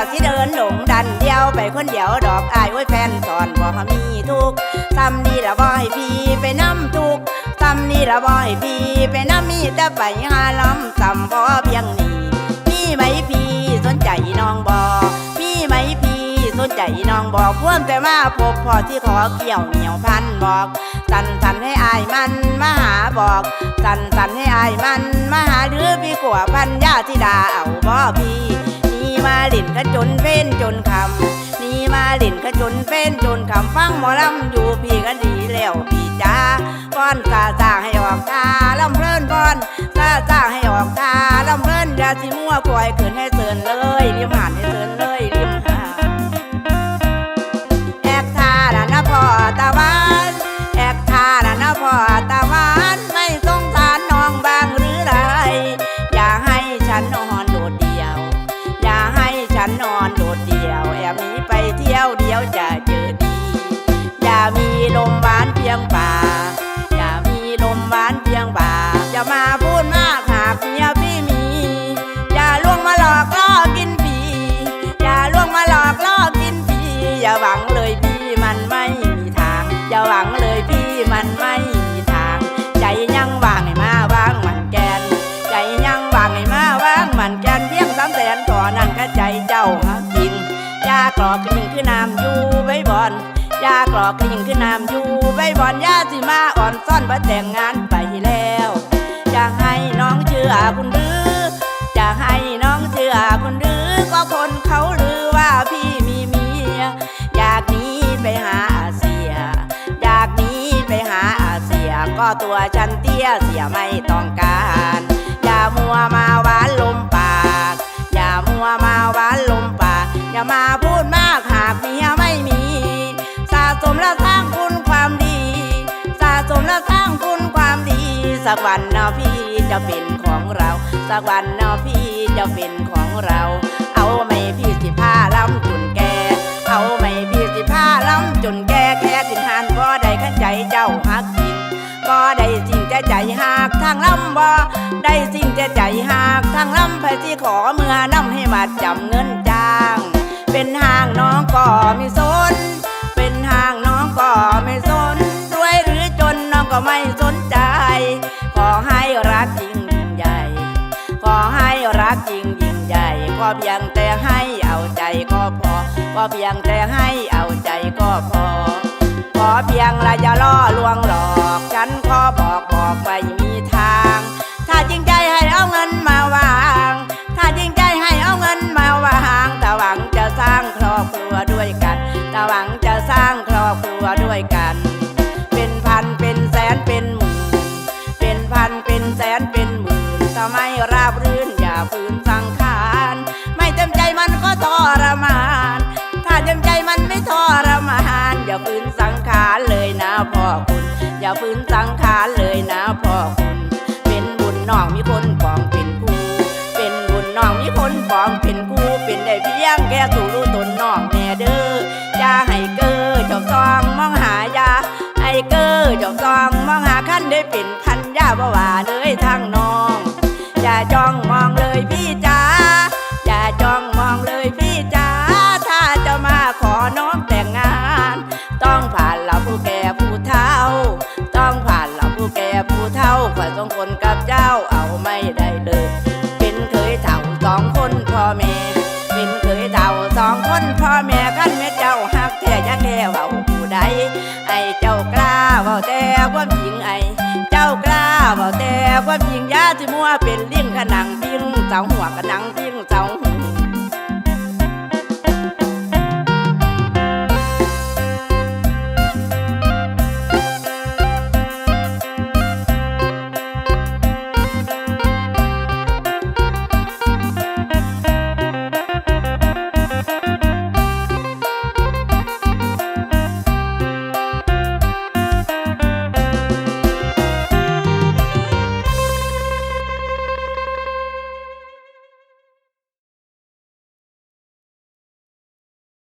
ากสิเดินหลงดันเดียวไปคนเดียวดอกอายไว้แฟนสอนบอกมีทุกซ้ำนี่ละบ่ให้พี่ไปน้ำทุกซ้ำนี่ละบ่ให้พี่ไปน้ำมีแต่ไปหาล้ำซ้ำพอเพียงนี้มีไหมพี่สนใจน้องบอมีไหมพี่สนใจน้องบอกพ่วงแต่มาพบพอที่ขอเกี่ยวเหนียวพันบอกสันสันให้อายมันมาหาบอก สันสันให้อายมันมาหาหรือพี่กัวพันยาธิดาเอาบ่พี่ มาหลินขจนเฟ้นจนคำนี่มาหลินขจนเฟ้นจนคำฟังหมอลำอยู่พี่ก็ดีแล้วพี่จ้าป้อนกาซาให้ออกตาลำเพลินป้อนกาซาให้ออกตาลำเพลินอย่าสิมั่วปล่อยขืนให้เตือนเลยริมหานให้เตือน อย่าหวังเลยพี่มันไม่มีทาง อย่าหวังเลยพี่มันไม่มีทาง ใจยังว่างให้มาว่างมันแกน ใจยังว่างให้มาว่างมันแกนเพียงสามแสนก่อนั่นก็ใจเจ้าหักจริงยากรอกยิงคือน้ำอยู่ไว้บอนยากรอกยิงคือน้ำอยู่ไว้บอนยาสิมาอ่อนซ่อนบ่แต่งงานไปแล้วจะให้น้องเชื่อคุณ ตัวฉันเตี้ยเสียไม่ต้องการ อย่ามัวมาหวานลมปาก อย่ามัวมาหวานลมปาก อย่ามาพูดมากหากเมียไม่มี สะสมและสร้างคุณความดี สะสมและสร้างคุณความดี สักวันนะพี่จะเป็นของเรา สักวันนะพี่จะเป็นของเรา เอาไม ใจหักทางลำบ่ได้สิ่งใจใจหักทางลำไปที่ขอเมื่อนำให้มาจำเงินจ้าง เป็นห่างน้องก็ไม่สน เป็นห่างน้องก็ไม่สนรวยหรือจนน้องก็ไม่สนใจ ขอให้รักจริงยิ่งใหญ่ ขอให้รักจริงยิ่งใหญ่ก็เพียงแต่ให้เอาใจก็พอก็เพียงแต่ให้เอาใจก็พอขอเพียงละอย่าล่อล ราบรื่นอย่าฝืนสังขาร ไม่เต็มใจมันก็ทรมาน ถ้าเต็มใจมันไม่ทรมาน อย่าฝืนสังขารเลยนะพ่อคุณ อย่าฝืนสังขารเลยนะพ่อคุณ เป็นบุญน้องมีคนปองเป็นคู่เป็นบุญน้องมีคนปองเป็นคู่เป็นได้เพียงแค่สู่รู้ตนน้องแน่เด้ออย่าให้เก้อจอกซองมองหายาไอ้เก้อจอกซองมองหาขั้นได้เป็นพันยาบ่ว่าเลยทางน้องาฝ่ายสองคนกับเจ้าเอาไม่ได้เลย เป็นเคยเฒ่าสองคนพ่อแม่เป็นเคยเฒ่าสองคนพ่อแม่กันแม่เจ้าหักแท้ยักแท้เว้าผู้ใดไอ้เจ้ากล้าเว้าแต่ความจริงไอ้เจ้ากล้าเว้าแต่ความจริงยาที่มัวเป็นเลิงขนังพิงเสาหัวกระนังพิงเสาหั